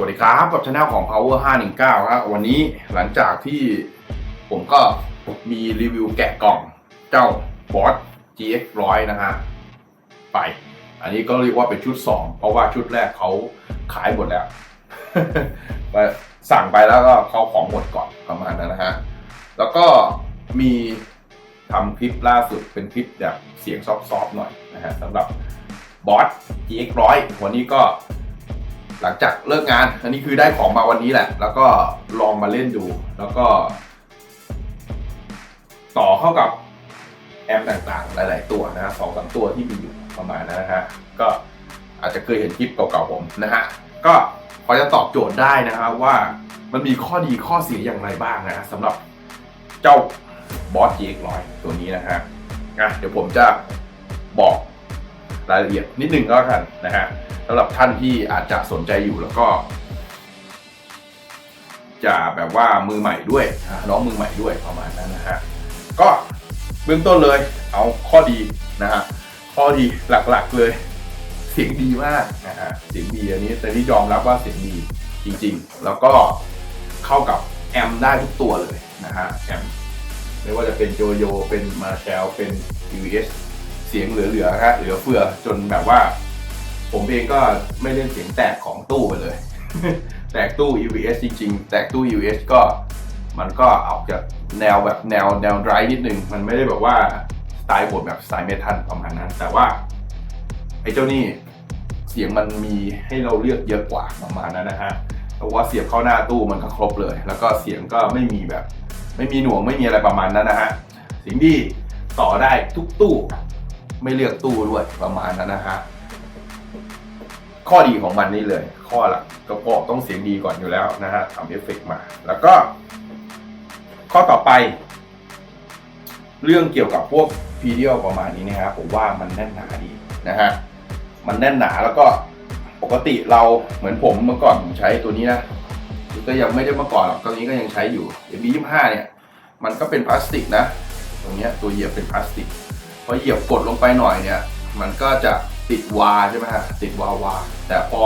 วัสดีครับกับช anel ของ power 519ครับวันนี้หลังจากที่ผมก็มีรีวิวแกะกล่องเจ้า boss gx 100นะฮะไป อันนี้ก็เรียกว่าเป็นชุด 2 เพราะว่าชุดแรกเขาขายหมดแล้วสั่งไปแล้วก็เขาของหมดก่อนประมาณนั้นนะฮะแล้วก็มีทำคลิปล่าสุดเป็นคลิปแบบเสียงซอฟๆหน่อยนะฮะสำหรับบอส GX 100วันนี้ก็ หลังจากเลิกงาน อันนี้คือได้ของมาวันนี้แหละ แล้วก็ลองมาเล่นดู แล้วก็ ต่อเข้ากับแอมป์ต่างๆ หลายๆ ตัวนะฮะสองสามตัวที่มีอยู่ประมาณนั้นนะฮะ ก็อาจจะเคยเห็นคลิปเก่าๆผมนะฮะ ก็พอจะตอบโจทย์ได้นะครับว่ามันมีข้อดีข้อเสียอย่างไรบ้างนะสำหรับเจ้าบอส GX 100 ตัวนี้นะฮะอะเดี๋ยวผมจะบอก รายละเอียดนิดนึงก็แล้วกันนะฮะสำหรับท่านที่อาจจะสนใจอยู่แล้วก็ จะแบบว่ามือใหม่ด้วยน้องมือใหม่ด้วยประมาณนั้นนะฮะก็เบื้องต้นเลยเอาข้อดีนะฮะข้อดีหลักๆเลย เสียงดีมากนะฮะเสียงดีอันนี้แต่ที่ยอมรับว่าเสียงดีจริงๆ แล้วก็เข้ากับแอมได้ทุกตัวเลยนะฮะแอมไม่ว่าจะเป็นโจโย เป็นมาแชลเป็น u s เสียงเหลือๆฮะเหลือเฟือจนแบบว่า ผมเองก็ไม่เล่นเสียงแตกของตู้ไปเลย แตกตู้ UVS จริง ๆ แตกตู้ UVS ก็มันก็ออกจากแนวแบบแนวแนวไรนิดนึง มันไม่ได้แบบว่าสไตล์บทแบบสไตล์เมทัลประมาณนั้น แต่ว่าไอ้เจ้านี่เสียงมันมีให้เราเลือกเยอะกว่าประมาณนั้นนะฮะเพราะว่าเสียบเข้าหน้าตู้มันก็ครบเลย แล้วก็เสียงก็ไม่มีแบบ ไม่มีหน่วงไม่มีอะไรประมาณนั้นนะฮะสียงดีต่อได้ทุกตู้ ไม่เลือกตู้ด้วยประมาณนั้นนะฮะข้อดีของมันนี่เลย ข้อหลักก็ก็ต้องเสียงดีก่อนอยู่แล้วนะฮะทำเอฟเฟกมา แล้วก็ ข้อต่อไป เรื่องเกี่ยวกับพวกพีเดียลประมาณนี้นะครับผมว่ามันแน่นหนาดีนะฮะมันแน่นหนาแล้วก็ปกติเราเหมือนผมเมื่อก่อนผมใช้ตัวนี้นะก็ยังไม่ได้เมื่อก่อนหรอกตอนนี้ก็ยังใช้อยู่เอบียี่ห้าเนี่ย มันก็เป็นพลาสติกนะ ตรงเนี้ยตัวเหยียบเป็นพลาสติก อเหยียบกดลงไปหน่อยเนี่ย มันก็จะติดวาใช่ไหมฮะติดวาวา แต่พอ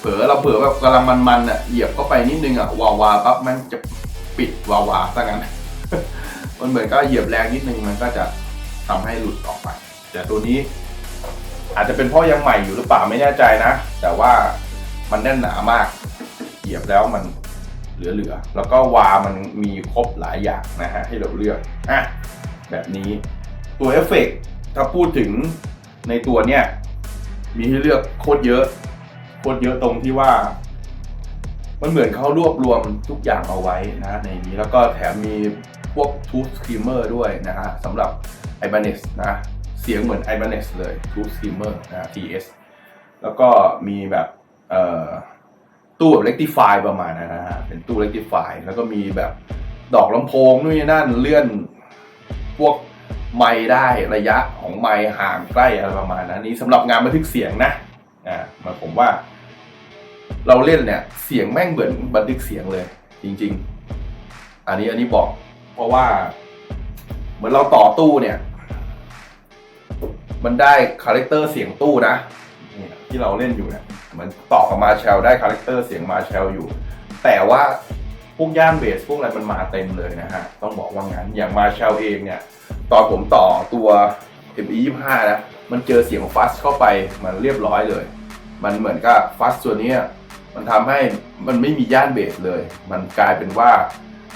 เผลอเราเผลอแบบกำลังมันๆอะเหยียบเข้าไปนิดนึงอะวาวาปั๊บมันจะปิดวาวาซะงั้นมันเหมือนก็เหยียบแรงนิดนึงมันก็จะทำให้หลุดออกไป แต่ตัวนี้ อาจจะเป็นเพราะยังใหม่อยู่หรือเปล่าไม่แน่ใจนะ แต่ว่ามันแน่นหนามาก เหยียบแล้วมันเหลือๆ แล้วก็วามันมีครบหลายอย่างนะฮะให้เราเลือกอะแบบนี้ ตัวเอฟเฟกต์ถ้าพูดถึงในตัวเนี้ยมีให้เลือกโคตรเยอะ โคตรเยอะตรงที่ว่า มันเหมือนเขารวบรวมทุกอย่างเอาไว้นะในนี้แล้วก็แถมมีพวกทูสครีมเมอร์ด้วยนะฮะสำหรับ i b a n e s นะ เสียงเหมือน i b a n e s เลยทูสครีมเมอร์นะ TS แล้วก็มีแบบตู้แบบ rectify ประมาณนั้นนะฮะเป็นตู้ rectify แล้วก็มีแบบดอกลำโพงนู่นนี่นั่นเลื่อนพวก ไมค์ได้ระยะของไมค์ห่างใกล้อะไรประมาณนั้นนี้สำหรับงานบันทึกเสียงนะอ่ามาผมว่า เราเล่นเนี่ยเสียงแม่งเหมือนบันทึกเสียงเลย จริง ๆ อันนี้อันนี้บอก เพราะว่า เหมือนเราต่อตู้เนี่ย มันได้คาแรคเตอร์เสียงตู้นะนี่ที่เราเล่นอยู่เนี่ยมันต่อกับมาแชลได้คาแรคเตอร์เสียงมาแชลอยู่ แต่ว่าพวกย่านเบสพวกอะไรมันมาเต็มเลยนะฮะ ต้องบอกว่างั้นอย่างมาแชลเองเนี่ย ตอนผมต่อตัว ME25 นะ มันเจอเสียงฟัสเข้าไปมันเรียบร้อยเลย มันเหมือนกับฟัสตัวนี้มันทำให้มันไม่มีย่านเบสเลย มันกลายเป็นว่า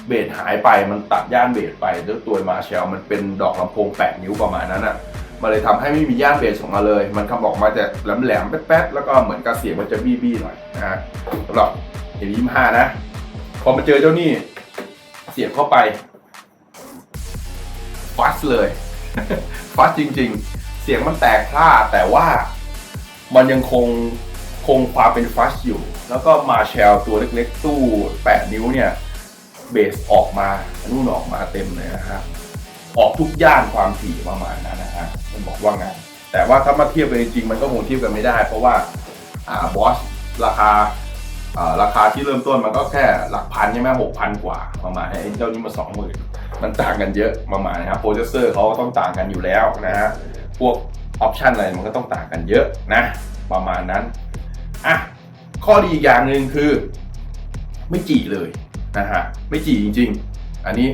เบสหายไปมันตัดย่านเบสไปแล้วตัวมาแชลมันเป็นดอกลำโพง 8 นิ้วประมาณนั้นอะมันเลยทำให้ไม่มีย่านเบสออกมาเลย มันคำออกมาแต่แหลมๆแป๊ดๆแล้วก็เหมือนกับเสียงมันจะบี้ๆหน่อยนะฮะสำหรับ M25 นะ พอมาเจอเจ้านี่เสียบเข้าไป ฟัสเลย ฟัสจริง ๆ เสียงมันแตกพร่าแต่ว่ามันยังคงคงความเป็นฟัสอยู่ แล้วก็มาแชลตัวเล็กๆ ตู้ 8 นิ้วเนี่ย เบสออกมานู่นออกมาเต็มเลยนะฮะออกทุกย่านความถี่ประมาณนั้นนะฮะมันบอกว่าไงนแต่ว่าถ้ามาเทียบกันจริงๆมันก็คงเทียบกันไม่ได้ เพราะว่าอ่าบอสราคาอ่าราคาที่เริ่มต้นมันก็แค่หลักพันใช่ไหมหกพันกว่าประมาณไอ้เจ้านี้มาสองหมื่น มันต่างกันเยอะประมาณนะครับโปรเซสเซอร์เขาต้องต่างกันอยู่แล้วนะฮะพวกออปชันอะไรมันก็ต้องต่างกันเยอะนะประมาณนั้นอะขข้อดีอีกอย่างหนึ่งคือ ไม่จีเลยนะฮะไม่จีจริง ๆ อันนี้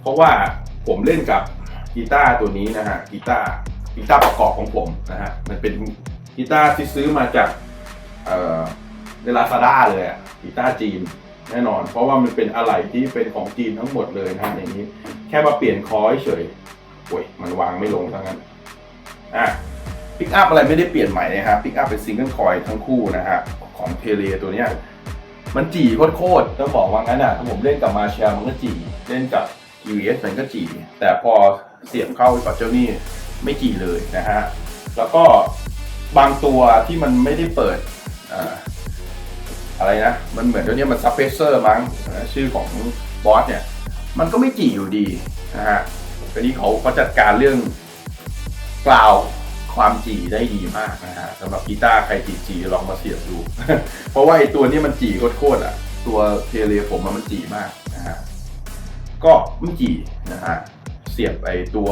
เพราะว่าผมเล่นกับกีตาร์ตัวนี้นะฮะกีตาร์กีตาร์ประกอบของผมนะฮะมันเป็นกีตาร์ที่ซื้อมาจากเอ่อในลาซาด้าเลยอะกีตาร์จีน แน่นอน เพราะว่ามันเป็นอะไหล่ที่เป็นของจีนทั้งหมดเลยนะอย่างนี้ แค่มาเปลี่ยนคอเฉยโอ้ยมันวางไม่ลงทั้งนั้นอะปิกอัพอะไรไม่ได้เปลี่ยนใหม่นะครับปิกอัพเป็นซิงเกิลคอยทั้งคู่นะฮะของเทเลตัวเนี้ยมันจีโคตรๆต้องบอกว่างั้นอะถ้าผมเล่นกับมาเชียมันก็จีเล่นกับ US มันก็จีแต่พอเสียบเข้ากับเจ้านี่ไม่จีเลยนะฮะแล้วก็บางตัวที่มันไม่ได้เปิด อะไรนะ มันเหมือนตัวนี้มันซับเพเซอร์มั้งชื่อของบอสเนี่ย มันก็ไม่จีอยู่ดีนะฮะทีนี้เขาเขาจัดการเรื่องกล่าวความจีได้ดีมากนะฮะสำหรับกีตาร์ใครจีจีลองมาเสียบดู เพราะว่าไอตัวนี้มันจีโคตรอะ ตัวเทเลผมมันจีมากนะฮะก็ไม่จีนะฮะเสียบไอตัว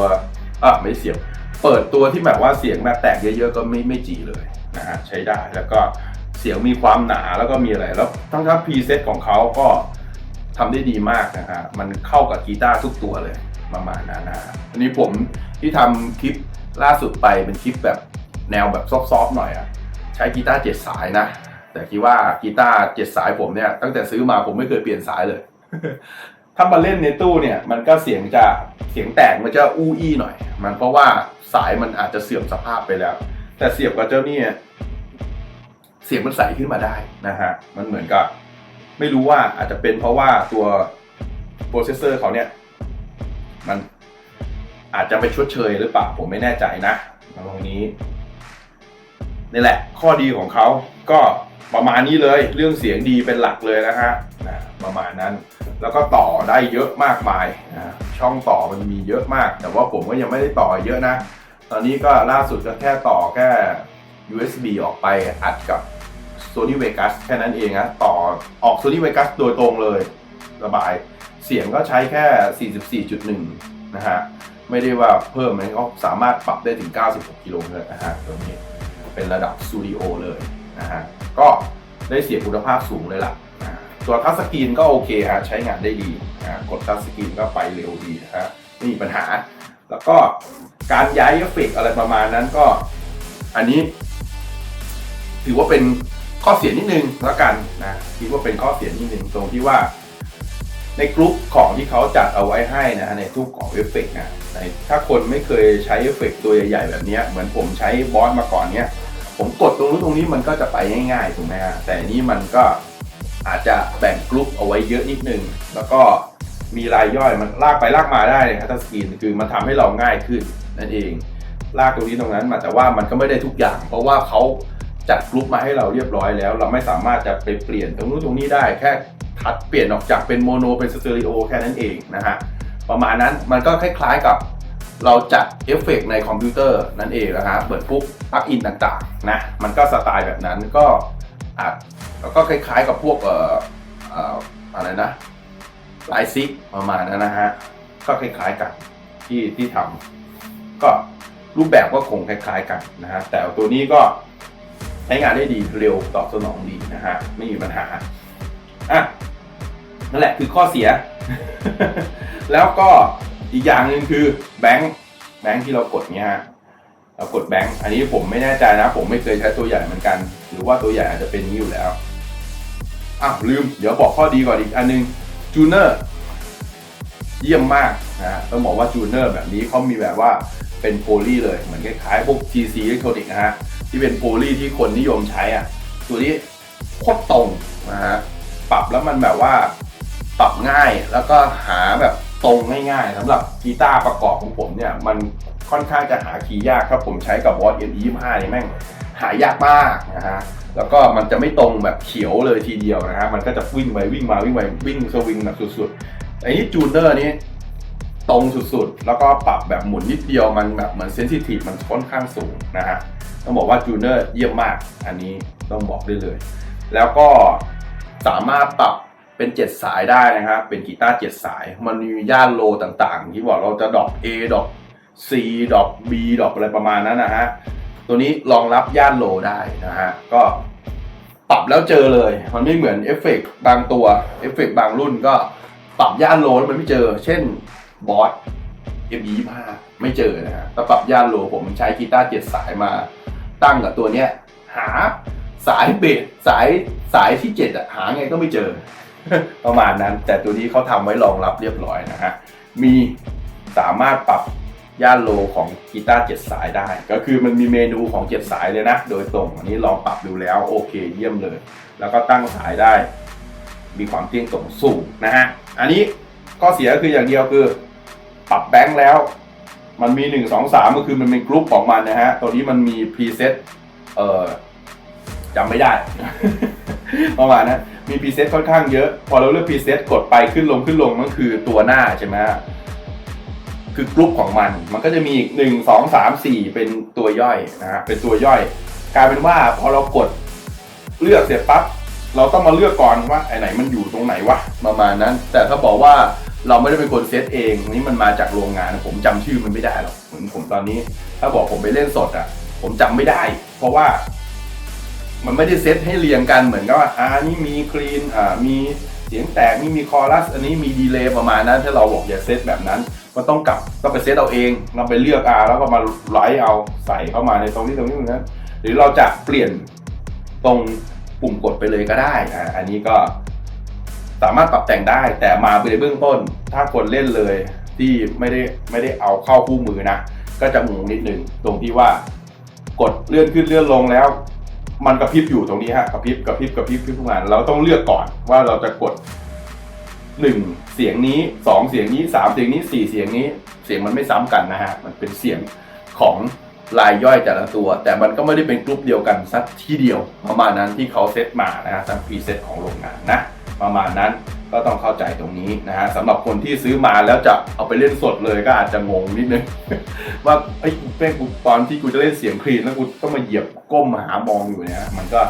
อะไม่เสียบ เปิดตัวที่แบบว่าเสียงแบบแตกเยอะๆก็ไม่ไม่จีเลยนะฮะใช้ได้แล้วก็ เสียงมีความหนาแล้วก็มีอะไรแล้วทั้งทั้งพรีเซตของเขาก็ทำได้ดีมากนะฮะมันเข้ากับกีตาร์ทุกตัวเลยประมาณนั้นนะอันนี้ผมที่ทำคลิปล่าสุดไปเป็นคลิปแบบแนวแบบซอฟๆหน่อยอะใช้กีตาร์เจ็ดสายนะ แต่คิดว่ากีตาร์เจ็ดสายผมเนี่ยตั้งแต่ซื้อมาผมไม่เคยเปลี่ยนสายเลย ถ้ามาเล่นในตู้เนี่ยมันก็เสียงจะเสียงแตกมันจะอู้อี้หน่อย มันเพราะว่าสายมันอาจจะเสื่อมสภาพไปแล้ว แต่เสียบกับเจ้านี่ เสียงมันใสขึ้นมาได้นะฮะมันเหมือนกับ ไม่รู้ว่าอาจจะเป็นเพราะว่าตัวโปรเซสเซอร์เขาเนี่ย มันอาจจะไปชดเชยหรือเปล่าผมไม่แน่ใจนะตรงนี้นี่แหละ ข้อดีของเขาก็ประมาณนี้เลย เรื่องเสียงดีเป็นหลักเลยนะฮะนะประมาณนั้น แล้วก็ต่อได้เยอะมากมายนะช่องต่อมันมีเยอะมาก แต่ว่าผมก็ยังไม่ได้ต่อเยอะนะ ตอนนี้ก็ล่าสุดก็แค่ต่อแค่ USB ออกไปอัดกับ Sony Vegas แค่นั้นเองนะต่อออก Sony Vegas โดยตรงเลยระบายเสียงก็ใช้แค่ 44.1 นะฮะ ไม่ได้ว่าเพิ่มมันก็สามารถปรับได้ถึง 96 กิโลเฮิรตซ์นะฮะตัวนี้เป็นระดับสตูดิโอเลยนะฮะ ก็ได้เสียงคุณภาพสูงเลยล่ะอ่าตัวทัชสกรีนก็โอเคฮะ ใช้งานได้ดี กดทัชสกรีนก็ไปเร็วดีนะฮะไม่มีปัญหา แล้วก็การย้ายเอฟเฟกอะไรประมาณนั้นก็ อันนี้ ถือว่าเป็น ข้อเสียนิดนึงแล้วกันนะคิดว่าเป็นข้อเสียนิดนึงตรงที่ว่า ในกลุ่มของที่เขาจัดเอาไว้ให้นะในทุกของเอฟเฟกต์นะในถ้าคนไม่เคยใช้เอฟเฟกต์ตัวใหญ่ๆแบบนี้เหมือนผมใช้บอสมาก่อนเนี้ยผมกดตรงนู้นตรงนี้มันก็จะไปง่ายๆถูกไหมฮะแต่นี้มันก็อาจจะแบ่งกลุ่มเอาไว้เยอะนิดนึง แล้วก็มีรายย่อยมันลากไปลากมาได้เลยครับทัสกรีนคือมันทำให้เราง่ายขึ้นนั่นเอง ลากตรงนี้ตรงนั้นมาแต่ว่ามันก็ไม่ได้ทุกอย่าง เพราะว่าเขา จัดกลุ่มมาให้เราเรียบร้อยแล้ว เราไม่สามารถจะไปเปลี่ยนตรงนู้นตรงนี้ได้แค่ทัดเปลี่ยนออกจากเป็นโมโนเป็นสเตอริโอแค่นั้นเองนะฮะประมาณนั้นมันก็คล้ายๆกับเราจัดเอฟเฟกต์ในคอมพิวเตอร์นั่นเองนะฮะเปิดปุ๊บปลั๊กอินต่างๆนะมันก็สไตล์แบบนั้นก็อาจแล้วก็คล้ายๆกับพวกเอ่อเอ่ออะไรนะไลซิกประมาณนั้นนะฮะก็คล้ายๆกันที่ที่ทำก็รูปแบบก็คงคล้ายๆกันนะฮะแต่ตัวนี้ก็ ใช้งานได้ดีเร็วตอบสนองดีนะฮะไม่มีปัญหาอะนั่นแหละคือข้อเสีย แล้วก็อีกอย่างหนึ่งคือแบงค์แบงค์ที่เรากดเนี้ยฮะเรากดแบงค์อันนี้ผมไม่แน่ใจนะ ผมไม่เคยใช้ตัวใหญ่เหมือนกัน หรือว่าตัวใหญ่อาจจะเป็นนี้อยู่แล้วอ้าวลืม เดี๋ยวบอกข้อดีก่อนอีกอันหนึงจูเนอร์เยี่ยมมากนะฮะต้องบอกว่าจูเนอร์แบบนี้เขามีแบบว่า เป็นโพลีเลย เหมือนคล้ายๆพวก TC Electronic นะฮะ ที่เป็นโพลีที่คนนิยมใช้อะ ตัวนี้โคตรตรงนะฮะ ปรับแล้วมันแบบว่าปรับง่ายแล้วก็หาแบบตรงง่ายๆสำหรับกีตาร์ประกอบของผมเนี่ย มันค่อนข้างจะหาคีย์ยากถ้าผมใช้กับวอตเอ็นยี่ห้านี่แม่งหายากมากนะฮะแล้วก็มันจะไม่ตรงแบบเขียวเลยทีเดียวนะฮะมันก็จะวิ่งไปวิ่งมาวิ่งไปวิ่งสวิงแบบสุดๆไอ้นี่จูเนอร์นี่ ตรงสุดๆ แล้วก็ปรับแบบหมุนนิดเดียวมันแบบเหมือนเซนซิทีฟมันค่อนข้างสูงนะฮะต้องบอกว่าจูเนอร์เยี่ยมมาก อันนี้ต้องบอกได้เลย แล้วก็สามารถปรับเป็น 7 สายได้นะครับเป็นกีตาร์7สาย มันมีย่านโลต่างๆ ที่บอกเราจะดอป A ดอป C ดอป B ดอปอะไรประมาณนั้นนะฮะตัวนี้รองรับย่านโลได้นะฮะก็ปรับแล้วเจอเลย มันไม่เหมือนเอฟเฟกต์บางตัวเอฟเฟกต์บางรุ่นก็ปรับย่านโลแล้วมันไม่เจอ เช่น บอส m 2 5ไม่เจอนะฮะต่ปรับย่านโลผมใช้กีตาร์เจ็ดสายมาตั้งกับตัวเนี้ย หาสายเบสสายสายที่เจ็ดอะหาไงก็ไม่เจอ ประมาณนั้น แต่ตัวนี้เขาทำไว้รองรับเรียบร้อยนะฮะมีสามารถปรับย่านโลของกีตาร์เจ็ดสายได้ ก็คือมันมีเมนูของเจ็ดสายเลยนะ โดยตรงอันนี้ลองปรับดูแล้วโอเคเยี่ยมเลย แล้วก็ตั้งสายได้ มีความเที่ยงตรงสูงนะฮะอันนี้ข้อเสียคืออย่างเดียวคือ ปรับแบงค์แล้ว มันมีหนึ่งสองสามก็คือมันเป็นกรุ๊ปของมันนะฮะ ตัวนี้มันมีพรีเซ็ตเอ่อจำไม่ได้ประมาณนั้นมีพรีเซ็ตค่อนข้างเยอะ พอเราเลือกพรีเซ็ตกดไปขึ้นลงขึ้นลงนั่นคือตัวหน้าใช่ไหมคือกรุ๊ปของมัน มันก็จะมีอีกหนึ่งสองสามสี่เป็นตัวย่อยนะฮะเป็นตัวย่อย กลายเป็นว่าพอเรากดเลือกเสร็จปั๊บเราต้องมาเลือกก่อนว่าไอไหนมันอยู่ตรงไหนวะประมาณนั้น แต่ถ้าบอกว่า เราไม่ได้เป็นคนเซตเองนี่มันมาจากโรงงาน ผมจำชื่อมันไม่ได้หรอกเหมือนผมตอนนี้ ถ้าบอกผมไปเล่นสดอะ ผมจำไม่ได้ เพราะว่า มันไม่ได้เซตให้เรียงกันเหมือนกับว่าอ่านี่มีคลีนอ่ามีเสียงแตกนี่มีคอรัส อันนี้มีดีเลย์ประมาณนั้นถ้าเราบอกอย่าเซตแบบนั้นมันต้องกลับต้องไปเซตเอาเองเราไปเลือกอาแล้วก็มาไลท์เอาใส่เข้ามาในตรงนี้ตรงนี้ตรงนั้นหรือเราจะเปลี่ยนตรงปุ่มกดไปเลยก็ได้อ่าอันนี้ก็ สามารถปรับแต่งได้ แต่มาในเบื้องต้น ถ้าคนเล่นเลยที่ไม่ได้ไม่ได้เอาเข้าคู่มือนะ ก็จะงงนิดนึงตรงที่ว่ากดเลื่อนขึ้นเลื่อนลงแล้ว มันกระพริบอยู่ตรงนี้ฮะกระพริบกระพริบกระพริบขึ้นทุกงานเราต้องเลือกก่อนว่าเราจะกดหนึ่งเสียงนี้สองเสียงนี้สามเสียงนี้สี่เสียงนี้เสียงมันไม่ซ้ำกันนะฮะมันเป็นเสียงของลายย่อยแต่ละตัว แต่มันก็ไม่ได้เป็นกรุ๊ปเดียวกันสักที่เดียวประมาณนั้นที่เขาเซตมานะฮะตามพรีเซตของโรงงานนะ ประมาณนั้นก็ต้องเข้าใจตรงนี้นะฮะสำหรับคนที่ซื้อมาแล้วจะเอาไปเล่นสดเลยก็อาจจะงงนิดนึง ว่าไอ้ยเป้งกูตอนที่กูจะเล่นเสียงคลีนแล้วกูต้องมาเหยียบก้มหามองอยู่เนี่ยมันก็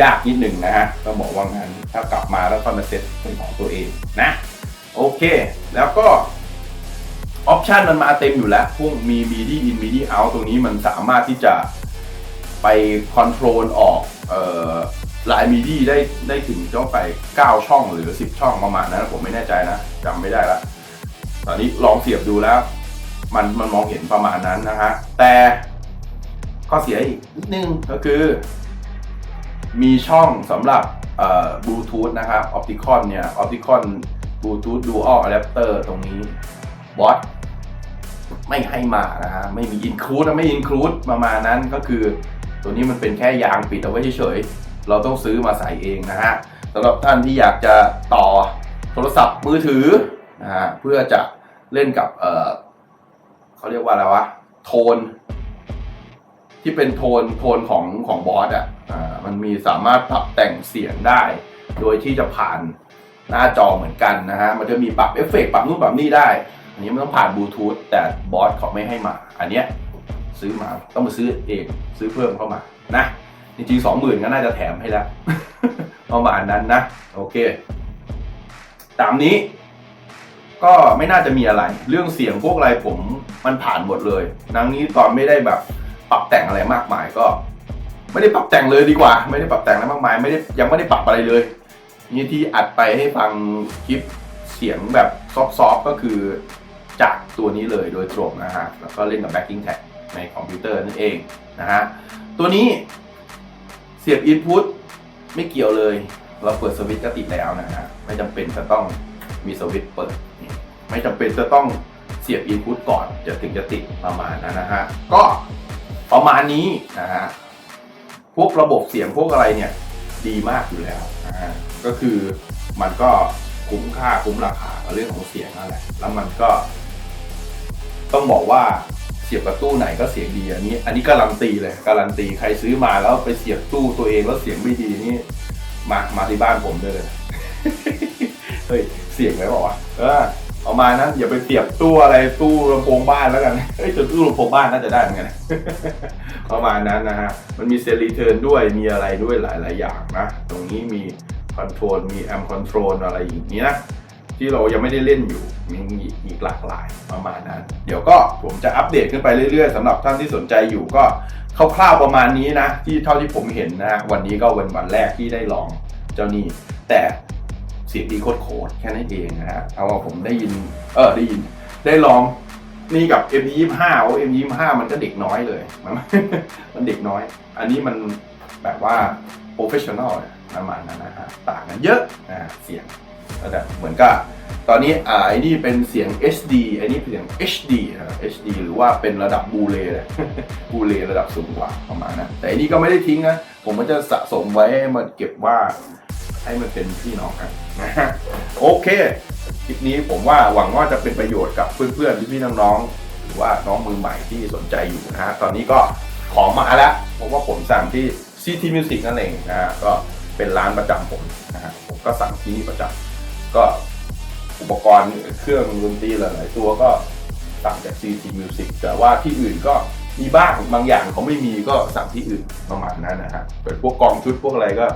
ยากนิดนึงนะฮะต้องบอกว่างั้นถ้ากลับมาแล้วก็มาเซ็ตเป็นของตัวเองนะ โอเค แล้วก็ออปชันมันมาเต็มอยู่แล้ว พวกมี MIDI in MIDI out ตรงนี้มันสามารถที่จะไปคอนโทรลออกเอ่อ ลายมิดีได้ได้ถึงเจ้าไป 9 ช่องหรือ 10 ช่องประมาณนั้นผมไม่แน่ใจนะจำไม่ได้ละตอนนี้ลองเสียบดูแล้ว มันมันมองเห็นประมาณนั้นนะฮะแต่ข้อเสียอีกนิดนึงก็คือ มีช่องสำหรับบลูทูธนะครับออปติคอนเนี่ยออปติคอนบลูทูธดูอัลอะแดปเตอร์ตรงนี้บอสไม่ให้มานะฮะไม่มีอินคลูดไม่อินคลูดประมาณนั้นก็คือ ตัวนี้มันเป็นแค่ยางปิดเอาไว้เฉย เราต้องซื้อมาใส่เองนะฮะสำหรับท่านที่อยากจะต่อโทรศัพท์มือถือนะฮะเพื่อจะเล่นกับเออเขาเรียกว่าอะไรวะโทน ที่เป็นโทนโทนของของบอสอะอ่ามันมีสามารถปรับแต่งเสียงได้ โดยที่จะผ่านหน้าจอเหมือนกันนะฮะมันจะมีปรับเอฟเฟกต์ปรับนู่นปรับนี่ได้อันนี้มันต้องผ่านบลูทูธแต่บอสเขาไม่ให้มา อันเนี้ยซื้อมาต้องมาซื้อเองซื้อเพิ่มเข้ามานะ จริงๆสองหมื่นก็น่าจะแถมให้แล้วประมาณนั้นนะ โอเค ตามนี้ ก็ไม่น่าจะมีอะไร เรื่องเสียงพวกอะไรผมมันผ่านหมดเลยนังนี้ตอนไม่ได้แบบปรับแต่งอะไรมากมายก็ ไม่ได้ปรับแต่งเลยดีกว่า ไม่ได้ปรับแต่งอะไรมากมาย ไม่ได้ยังไม่ได้ปรับอะไรเลยนี่ที่อัดไปให้ฟังคลิปเสียงแบบซอฟๆก็คือจากตัวนี้เลยโดยตรงนะฮะ แล้วก็เล่นกับ backing tag ในคอมพิวเตอร์นั่นเองนะฮะ ตัวนี้ เสียบ input ไม่เกี่ยวเลย เราเปิดสวิตช์ก็ติดแล้วนะฮะไม่จำเป็นจะต้องมีสวิตช์เปิด ไม่จำเป็นจะต้องเสียบ input ก่อนจะถึงจะติดประมาณนั้นนะฮะก็ประมาณนี้นะฮะพวกระบบเสียงพวกอะไรเนี่ยดีมากอยู่แล้วนะฮะก็คือมันก็คุ้มค่าคุ้มราคากับเรื่องของเสียงนั่นแหละแล้วมันก็ ต้องบอกว่า เสียบกับตู้ไหนก็เสียงดีอันนี้ อันนี้การันตีเลยการันตีใครซื้อมาแล้วไปเสียบตู้ตัวเองแล้วเสียงไม่ดีนี่มามาที่บ้านผมได้เลยเฮ้ยเสียงไหมบอกว่าเออเอามานะอย่าไปเสียบตู้อะไรตู้ลำโพงบ้านแล้วกันเฮ้ยแต่ตู้ลำโพงบ้านน่าจะได้เหมือนกันประมาณนั้นนะฮะมันมีเซลรีเทิร์นด้วยมีอะไรด้วยหลาย ๆ อย่างนะ ตรงนี้มีคอนโทรลมีแอมคอนโทรลอะไรอย่างนี้นะ ที่เรายังไม่ได้เล่นอยู่มีอีกอีกหลากหลายประมาณนั้น เดี๋ยวก็ผมจะอัปเดตขึ้นไปเรื่อยๆสำหรับท่านที่สนใจอยู่ก็คร่าวๆประมาณนี้นะ ที่เท่าที่ผมเห็นนะ วันนี้ก็เป็นวันแรกที่ได้ลองเจ้านี่แต่เสียงดีโคตรๆแค่นั้นเองนะฮะเอาว่าผมได้ยินเออได้ยินได้ลองนี่กับ M 2 5โอ้ M 2 5มันก็เด็กน้อยเลยมันมันเด็กน้อย อันนี้มันแบบว่า professional อะประมาณนั้นนะฮะต่างกันเยอะนะเสียง แต่เหมือนกับตอนนี้อ่าไอ้นี่เป็นเสียง HD ไอ้นี่เป็นเสียง HD นะ HD หรือว่าเป็นระดับบูเลเลยบูเลระดับสูงกว่าประมาณนั้นแต่อันนี้ก็ไม่ได้ทิ้งนะ ผมมันจะสะสมไว้ให้มันเก็บว่าให้มันเป็นพี่น้องกันนะฮะโอเคคลิปนี้ผมว่าหวังว่าจะเป็นประโยชน์กับเพื่อนๆพี่ๆน้องๆหรือว่าน้องมือใหม่ที่สนใจอยู่นะฮะตอนนี้ก็ของมาแล้วเพราะว่าผมสั่งที่ CT Music นั่นเองนะฮะก็เป็นร้านประจำผมนะฮะผมก็สั่งที่นี่ประจำ ก็อุปกรณ์เครื่องดนตรีหลายๆตัวก็สั่งจาก CT Music แต่ว่าที่อื่นก็มีบ้างบางอย่างเขาไม่มีก็สั่งที่อื่นประมาณนั้นนะฮะเป็นพวกกองชุดพวกอะไรก็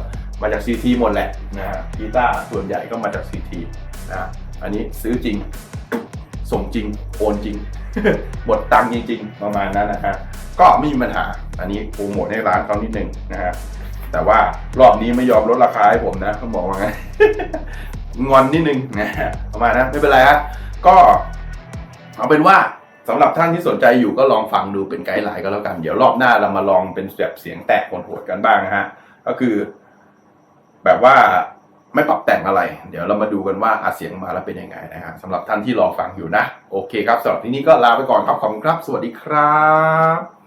มาจาก CT หมดแหละนะฮะกีตาร์ส่วนใหญ่ก็มาจาก CT นะฮะอันนี้ซื้อจริง ส่งจริง โอนจริง หมดตังค์จริง ๆ ประมาณนั้นนะฮะก็ไม่มีปัญหา อันนี้โปรโมทให้ร้านเขานิดนึงนะฮะแต่ว่ารอบนี้ไม่ยอมลดราคาให้ผมนะต้องบอกว่าไง งอนนิดนึงนะประมาณนั้นไม่เป็นไรฮะก็เอาเป็นว่าสำหรับท่านที่สนใจอยู่ก็ลองฟังดูเป็นไกด์ไลน์ก็แล้วกัน เดี๋ยวรอบหน้าเรามาลองเป็นแบบเสียงแตกโหดๆกันบ้างนะฮะ ก็คือ แบบว่าไม่ปรับแต่งอะไร เดี๋ยวเรามาดูกันว่าอาเสียงมาแล้วเป็นยังไงนะฮะสำหรับท่านที่รอฟังอยู่นะ โอเคครับสำหรับที่นี้ก็ลาไปก่อนครับขอบคุณครับ สวัสดีครับ